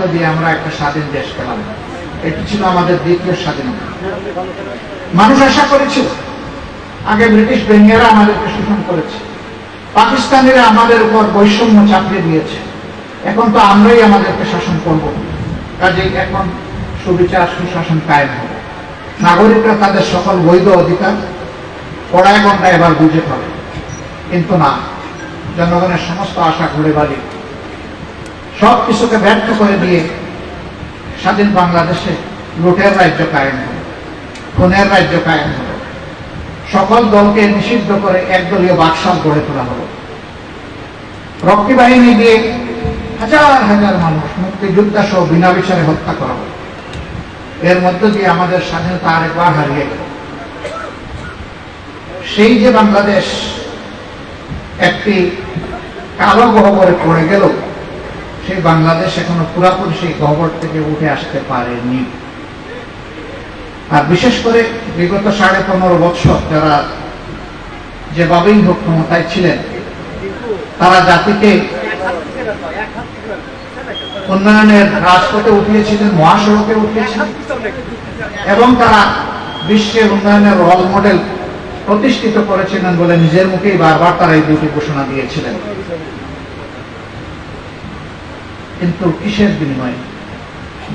মধ্য দিয়ে আমরা একটা স্বাধীন দেশ পেলাম। এটি ছিল আমাদের দ্বিতীয় স্বাধীনতা মানুষ আশা করেছিল, আগে ব্রিটিশ বেঙ্গেরা আমাদেরকে শোষণ করেছে। পাকিস্তানিরা আমাদের উপর বৈষম্য চাপিয়ে দিয়েছে। এখন তো আমরাই আমাদেরকে শাসন করব। কাজে এখন সুবিচার, সুশাসন কায়েম হবে। নাগরিকরা তাদের সকল বৈধ অধিকার পড়ায় গন্ডা এবার বুঝে পাবে। কিন্তু না, জনগণের সমস্ত আশা ঘুরে বাড়ি সব কিছুকে ব্যর্থ করে দিয়ে স্বাধীন বাংলাদেশে লুটের রাজ্য কায়েম হলো, খুনের রাজ্য কায়েম হলো। সকল দলকে নিষিদ্ধ করে একদলীয় বাকশাল গড়ে তোলা হলো। রক্ষী বাহিনী দিয়ে হাজার হাজার মানুষ মুক্তিযোদ্ধা সহ বিনা বিচারে হত্যা করা হলো। এর মধ্য দিয়ে আমাদের স্বাধীনতা আরেকবার হারিয়ে গেল। সেই যে বাংলাদেশ একটি কালো গহবরে পড়ে গেল সেই বাংলাদেশ এখনও পুরাপুরি সেই গহবর থেকে উঠে আসতে পারেনি। আর বিশেষ করে বিগত সাড়ে পনেরো বছর যারা যেভাবেই হোক ক্ষমতায় ছিলেন, তারা জাতিকে উন্নয়নের রাজপথে উঠিয়েছিলেন, মহাসড়কে উঠিয়েছিলেন এবং তারা বিশ্বের উন্নয়নের রোল মডেল প্রতিষ্ঠিত করেছিলেন বলে নিজের মুখেই বারবার তারা এই দুটি ঘোষণা দিয়েছিলেন। কিন্তু কিসের বিনিময়ে?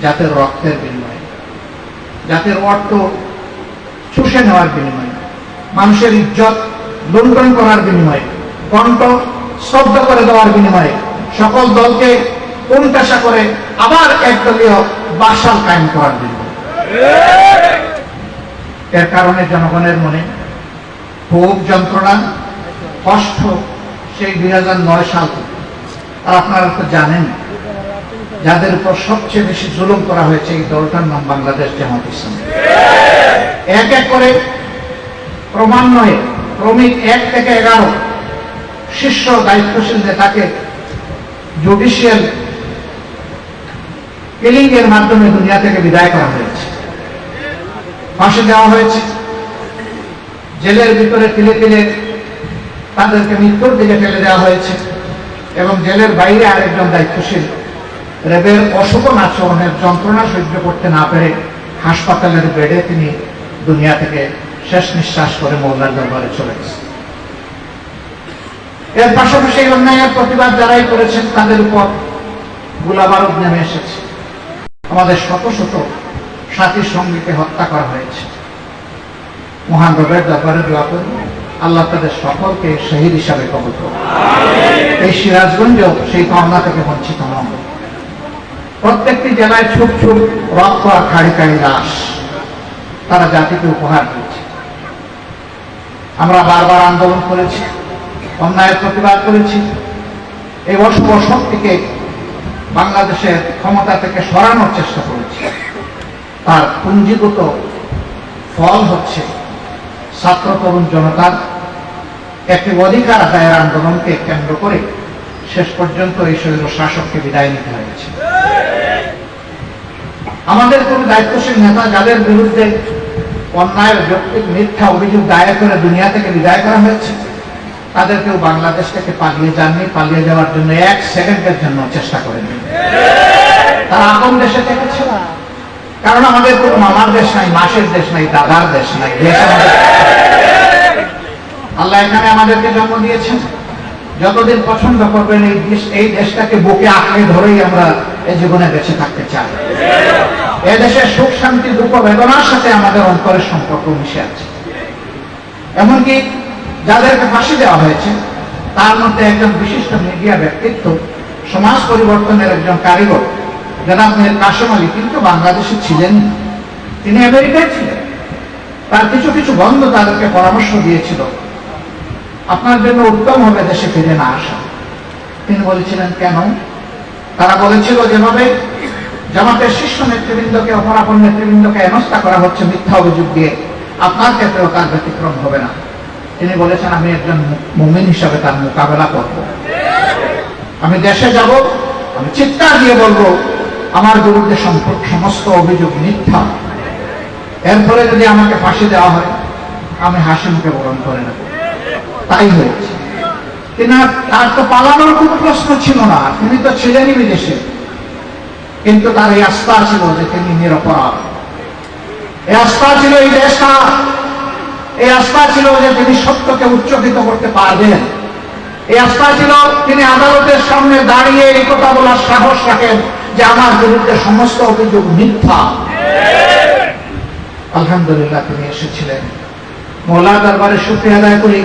জাতের রক্তের বিনিময়ে। জাতের অর্থ চুষে নেওয়ার বিনিময়ে। মানুষের ইজ্জত লুণ্ঠন করার বিনিময়ে। কণ্ঠ স্তব্ধ করে দেওয়ার বিনিময়ে। সকল দলকে পরিতাশা করে আবার একদলীয় বাসাল কায়েম করার বিনিময়ে। এর কারণে জনগণের মনে ক্ষোভ, যন্ত্রণা, কষ্ট সেই দুই হাজার নয় সাল। আর আপনারা তো জানেন যাদের উপর সবচেয়ে বেশি জুলুম করা হয়েছে এই দলটার নাম বাংলাদেশ জামাত ইসলাম। এক এক করে ক্রমান্বয়ে, ক্রমিক এক থেকে এগারো শীর্ষ দায়িত্বশীল নেতাকে জুডিশিয়াল কিলিং এর মাধ্যমে দুনিয়া থেকে বিদায় করা হয়েছে। ফাঁসে দেওয়া হয়েছে। জেলের ভিতরে তিলে তিলে তাদেরকে মৃত্যুর দিকে ফেলে দেওয়া হয়েছে এবং জেলের বাইরে আরেকজন দায়িত্বশীল রেবের অশোভন আচরণের যন্ত্রণা সহ্য করতে না পেরে হাসপাতালের বেডে তিনি দুনিয়া থেকে শেষ নিঃশ্বাস করে মোল্লার দরবারে চলে গেছে এর পাশাপাশি এই অন্যায়ের প্রতিবাদ যারাই করেছেন, তাদের উপর গোলাবারুদ নেমে এসেছে। আমাদের শত শত সাথী সঙ্গীকে হত্যা করা হয়েছে। মহান রবের দরবারে দোয়া করব আল্লাহ তাদের সকলকে শহীদ হিসাবে কবল করুন। এই সিরাজগঞ্জেও সেই পাওনা থেকে বঞ্চিত না হবে। প্রত্যেকটি জেলায় ছুপ ছুপ রক্ত আর খাড়ি খাড়ি লাশ তারা জাতিকে উপহার দিয়েছে। আমরা বারবার আন্দোলন করেছি, অন্যায়ের প্রতিবাদ করেছি। এই অশুভ শক্তিকে বাংলাদেশের ক্ষমতা থেকে সরানোর চেষ্টা করেছি। তার পুঞ্জীভূত ফল হচ্ছে ছাত্র তরুণ জনতার একটি অধিকার আদায়ের আন্দোলনকে কেন্দ্র করে শেষ পর্যন্ত এই শৈল শাসককে বিদায় নিতে হয়েছে। আমাদের কোন দায়িত্বশীল নেতা যাদের বিরুদ্ধে অন্যায়ের যৌক্তিক মিথ্যা অভিযোগ দায়ের করে দুনিয়া থেকে বিদায় করা হয়েছে তাদের কেউ বাংলাদেশ থেকে পালিয়ে যাননি, পালিয়ে যাওয়ার জন্য এক সেকেন্ডের জন্য চেষ্টা করেননি তারা আপন দেশে থেকেছে। কারণ আমাদের কোনো মামার দেশ নাই, মাসের দেশ নাই, দাদার দেশ নাই আল্লাহ এখানে আমাদেরকে জন্ম দিয়েছেন। যতদিন পছন্দ করবেন এই দেশ, এই দেশটাকে বুকে আঁকড়ে ধরেই আমরা এই জীবনে বেঁচে থাকতে চাই। এ দেশের সুখ, শান্তি, দুঃখ, বেদনার সাথে আমাদের অন্তরের সম্পর্ক মিশে আছে। এমনকি যাদেরকে ফাঁসি দেওয়া হয়েছে, তার মধ্যে একজন বিশিষ্ট মিডিয়া ব্যক্তিত্ব, সমাজ পরিবর্তনের একজন কারিগর, জনাব মীর কাসেম আলী, কিন্তু বাংলাদেশে ছিলেন তিনি আমেরিকায় ছিলেন। তার কিছু কিছু বন্ধ তাদেরকে পরামর্শ দিয়েছিল আপনার জন্য উত্তম হবে দেশে ফিরে না আসা। তিনি বলেছিলেন, কেন? তারা বলেছিল যেভাবে জামাতের শীর্ষ নেতৃবৃন্দকে, অপরাপর নেতৃবৃন্দকে হেনস্থা করা হচ্ছে মিথ্যা অভিযোগ দিয়ে, আপনার ক্ষেত্রেও তার ব্যতিক্রম হবে না। তিনি বলেছেন, আমি একজন মুমিন হিসাবে তার মোকাবেলা করব। আমি দেশে যাব, আমি চিৎকার দিয়ে বলব, আমার বিরুদ্ধে সম্পর্ক সমস্ত অভিযোগ মিথ্যা। এরপরে যদি আমাকে ফাঁসি দেওয়া হয়, আমি হাসি মুখে বরণ করে নেব। তাই হয়েছে। তিনি তার তো পালানোর কোনো প্রশ্ন ছিল না। তিনি তো ছিলেনই বিদেশে। কিন্তু তার এই আস্থা ছিল যে তিনি নিরপরাধ। এই আস্থা ছিল এই দেশটা। এই আস্থা ছিল যে তিনি সত্যকে উচ্চকিত করতে পারবেন। এই আস্থা ছিল তিনি আদালতের সামনে দাঁড়িয়ে এই কথা বলার সাহস রাখেন যে আমার বিরুদ্ধে সমস্ত অভিযোগ মিথ্যা। আলহামদুলিল্লাহ তিনি এসেছিলেন। মোল্লা দরবারে শুক্রিয়া আদায় করি।